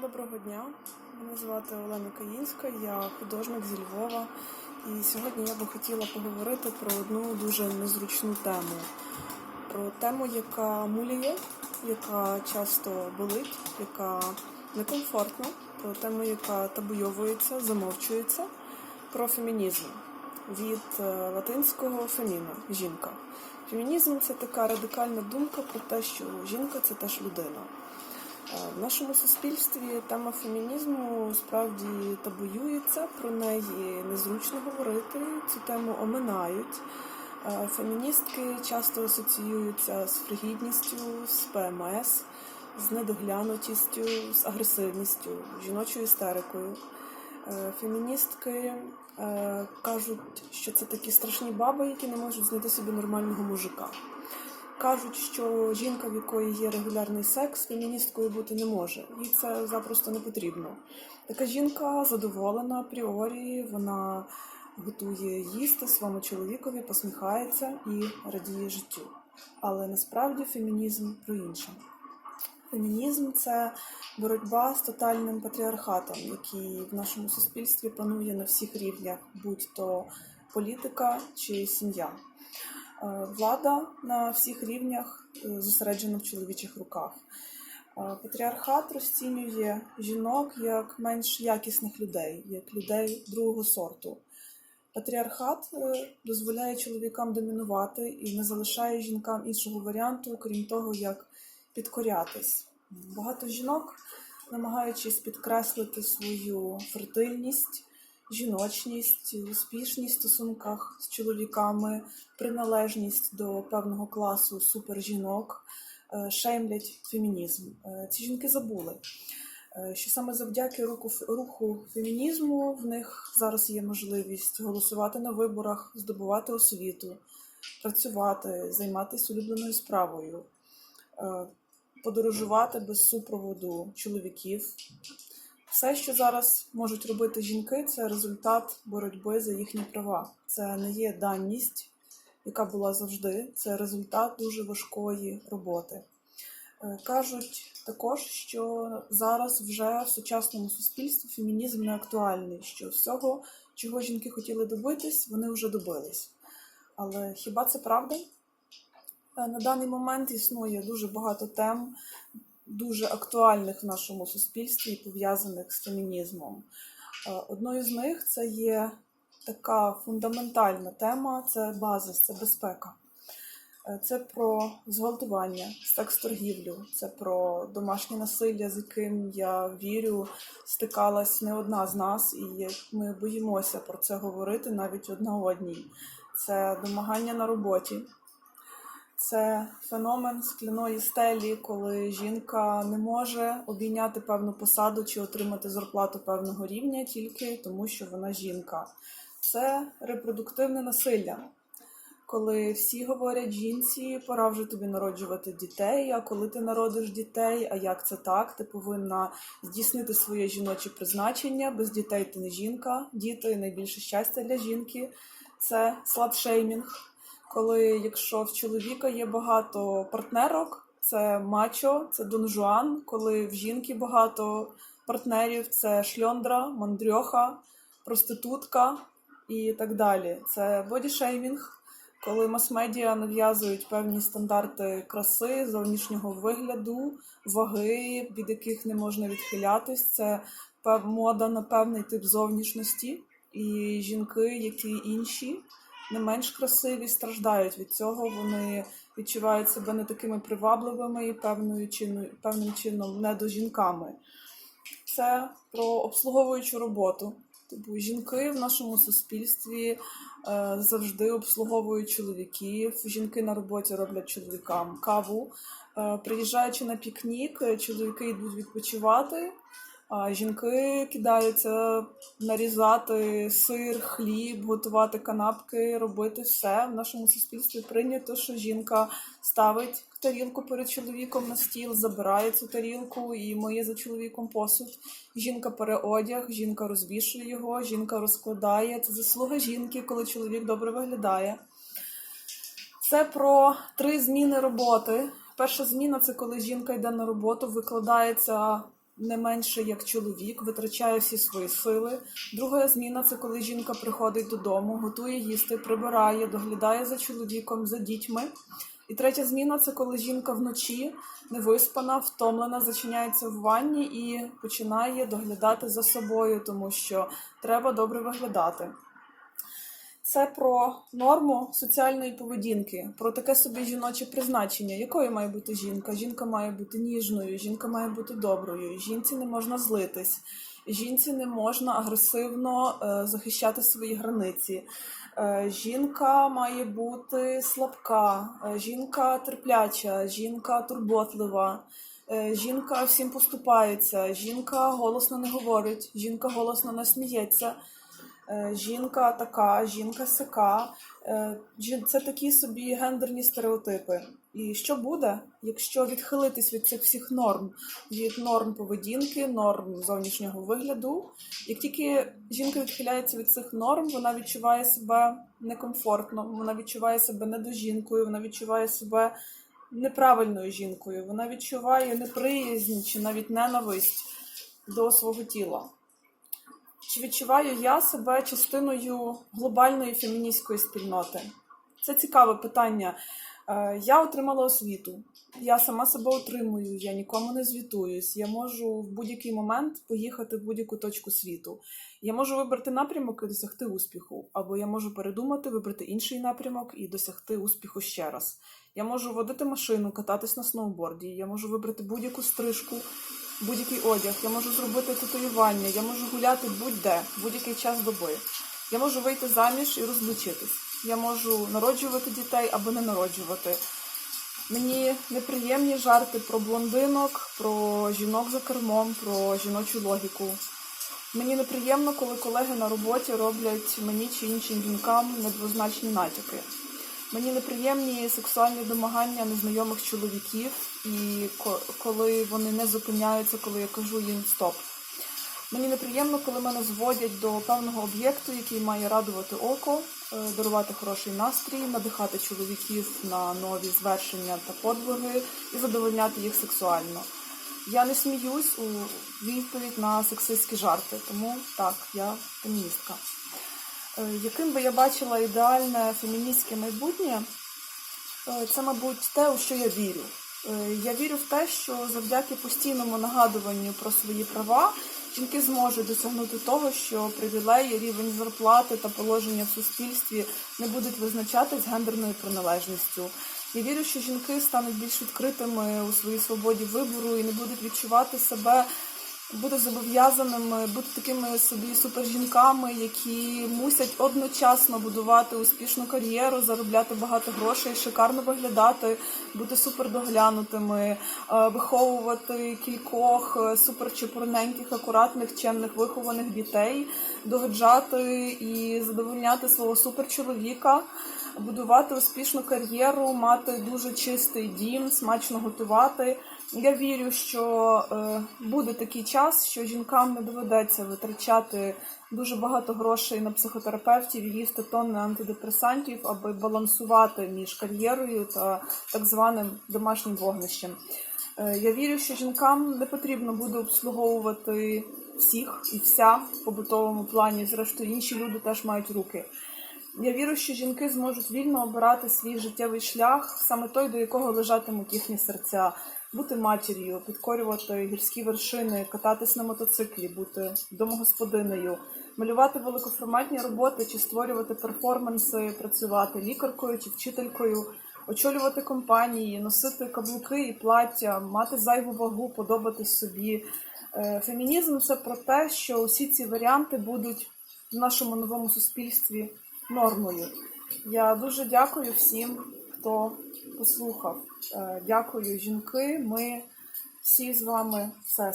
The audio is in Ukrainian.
Доброго дня. Мене звати Олена Каїнська, я художник зі Львова. І сьогодні я би хотіла поговорити про одну дуже незручну тему. Про тему, яка муляє, яка часто болить, яка некомфортна, про тему, яка табуйовується, замовчується, про фемінізм від е, латинського феміна жінка. Фемінізм це така радикальна думка про те, що жінка це теж людина. В нашому суспільстві тема фемінізму справді табуюється, про неї незручно говорити, цю тему оминають. Феміністки часто асоціюються з фригідністю, з ПМС, з недоглянутістю, з агресивністю, жіночою істерикою. Е, Феміністки е, кажуть, що це такі страшні баби, які не можуть знайти собі нормального мужика. Кажуть, що жінка, в якої є регулярний секс, феміністкою бути не може. Їй це запросто не потрібно. Така жінка задоволена апріорі, вона готує їсти своєму чоловікові, посміхається і радіє життю. Але насправді фемінізм про інше. Фемінізм це боротьба з тотальним патріархатом, який в нашому суспільстві панує на всіх рівнях, будь-то політика чи сім'я. Е, Влада на всіх рівнях е, зосереджена в чоловічих руках. Е, Патріархат розцінює жінок як менш якісних людей, як людей другого сорту. Патріархат дозволяє чоловікам домінувати і не залишає жінкам іншого варіанту, крім того, як підкорятись. Багато жінок, намагаючись підкреслити свою фертильність, жіночність, успішність в стосунках з чоловіками, приналежність до певного класу супержінок, е, шеймлять фемінізм. Е, Ці жінки забули, е, що саме завдяки руху, руху фемінізму в них зараз є можливість голосувати на виборах, здобувати освіту, працювати, займатися улюбленою справою, подорожувати без супроводу чоловіків. Все, що зараз можуть робити жінки, це результат боротьби за їхні права. Це не є даність, яка була завжди, це результат дуже важкої роботи. Е, Кажуть також, що зараз вже в сучасному суспільстві фемінізм не актуальний, що всього, чого жінки хотіли добитись, вони вже добились. Але хіба це правда? Е, На даний момент існує дуже багато тем, дуже актуальних в нашому суспільстві і пов'язаних з фемінізмом. Е, Одною з них це є така фундаментальна тема це базис, це безпека. Е, Це про зґвалтування, секс-торгівлю, це про домашнє насилля, з яким я вірю, стикалась не одна з нас, і ми боїмося про це говорити навіть одна одній. Це домагання на роботі, це феномен скляної стелі, коли жінка не може обійняти певну посаду чи отримати зарплату певного рівня тільки тому, що вона жінка. Це репродуктивне насилля, коли всі говорять жінці, пора вже тобі народжувати дітей. А коли ти народиш дітей, а як це так? Ти повинна здійснити своє жіноче призначення. Без дітей ти не жінка. Діти найбільше щастя для жінки. Це сладшеймінг коли якщо в чоловіка є багато партнерок, це мачо, це донжуан, коли в жінки багато партнерів, це шльондра, мандрьоха, проститутка і так далі. Це бодішеймінг, коли мас-медіа нав'язують певні стандарти краси, зовнішнього вигляду, ваги, від яких не можна відхилятись. Це мода на певний тип зовнішності. І жінки, які інші, не менш красиві, страждають від цього. Вони відчувають себе не такими привабливими і певною чином, певним чином не до жінками. Це про обслуговуючу роботу. Тобто жінки в нашому суспільстві е, завжди обслуговують чоловіків. Жінки на роботі роблять чоловікам каву. Е, приїжджаючи на пікнік, е, чоловіки йдуть відпочивати. А жінки кидаються нарізати сир, хліб, готувати канапки, робити все. В нашому суспільстві прийнято, що жінка ставить тарілку перед чоловіком на стіл, забирає цю тарілку і миє за чоловіком посуд. Жінка пере одяг, жінка розвішує його, жінка розкладає. Це заслуга жінки, коли чоловік добре виглядає. Це про три зміни роботи. Перша зміна це коли жінка йде на роботу, викладається не менше як чоловік, витрачає всі свої сили. Друга зміна це коли жінка приходить додому, готує їсти, прибирає, доглядає за чоловіком, за дітьми. І третя зміна це коли жінка вночі невиспана, втомлена, зачиняється в ванні і починає доглядати за собою, тому що треба добре виглядати. Це про норму соціальної поведінки, про таке собі жіноче призначення, якою має бути жінка. Жінка має бути ніжною, жінка має бути доброю, жінці не можна злитись, жінці не можна агресивно е, захищати свої границі. Е, Жінка має бути слабка, е, жінка терпляча, жінка турботлива, жінка всім поступається, жінка голосно не говорить, жінка голосно не сміється. Е, Жінка така, жінка сяка. Е, Це такі собі гендерні стереотипи. І що буде, якщо відхилитись від цих всіх норм, від норм поведінки, норм зовнішнього вигляду? Як тільки жінка відхиляється від цих норм, вона відчуває себе некомфортно, вона відчуває себе недожінкою, вона відчуває себе неправильною жінкою, вона відчуває неприязнь чи навіть ненависть до свого тіла. Чи відчуваю я себе частиною глобальної феміністської спільноти? Це цікаве питання. Е, Я отримала освіту. Я сама себе отримую, я нікому не звітуюсь. Я можу в будь-який момент поїхати в будь-яку точку світу. Я можу вибрати напрямок і досягти успіху, або я можу передумати, вибрати інший напрямок і досягти успіху ще раз. Я можу водити машину, кататись на сноуборді, я можу вибрати будь-яку стрижку, будь-який одяг, я можу зробити татуювання, я можу гуляти будь-де, будь-який час доби. Я можу вийти заміж і розлучитись. Я можу народжувати дітей або не народжувати. Мені неприємні жарти про блондинок, про жінок за кермом, про жіночу логіку. Мені неприємно, коли колеги на роботі роблять мені чи іншим жінкам недвозначні натяки. Мені неприємні сексуальні домагання незнайомих чоловіків, і коли вони не зупиняються, коли я кажу їм стоп. Мені неприємно, коли мене зводять до певного об'єкту, який має радувати око, е, дарувати хороший настрій, надихати чоловіків на нові звершення та подвиги і задовольняти їх сексуально. Я не сміюсь у відповідь на сексистські жарти, тому так, я феміністка. Е, Яким би я бачила ідеальне феміністське майбутнє, Е, це, мабуть, те, у що я вірю. Е, Я вірю в те, що завдяки постійному нагадуванню про свої права жінки зможуть досягнути того, що привілеї, рівень зарплати та положення в суспільстві не будуть визначатись гендерною приналежністю. Я вірю, що жінки стануть більш відкритими у своїй свободі вибору і не будуть відчувати себе бути зобов'язаними бути такими собі супержінками, які мусять одночасно будувати успішну кар'єру, заробляти багато грошей, шикарно виглядати, бути супердоглянутими, е, виховувати кількох е, суперчепурненьких, акуратних, чемних, вихованих дітей, догаджати і задовольняти свого суперчоловіка. Будувати успішну кар'єру, мати дуже чистий дім, смачно готувати. Я вірю, що е, буде такий час, що жінкам не доведеться витрачати дуже багато грошей на психотерапевтів і їсти тонни антидепресантів, аби балансувати між кар'єрою та так званим домашнім вогнищем. Е, я вірю, що жінкам не потрібно буде обслуговувати всіх і вся в побутовому плані. Зрештою, інші люди теж мають руки. Я вірю, що жінки зможуть вільно обирати свій життєвий шлях, саме той, до якого лежатимуть їхні серця, бути матір'ю, підкорювати гірські вершини, кататись на мотоциклі, бути домогосподинею, малювати великоформатні роботи чи створювати перформанси, працювати лікаркою чи вчителькою, очолювати компанії, носити каблуки і плаття, мати зайву вагу, подобатись собі. Е, Фемінізм це про те, що усі ці варіанти будуть в нашому новому суспільстві нормою. Я дуже дякую всім, хто послухав. Е, Дякую, жінки. Ми всі з вами сестри.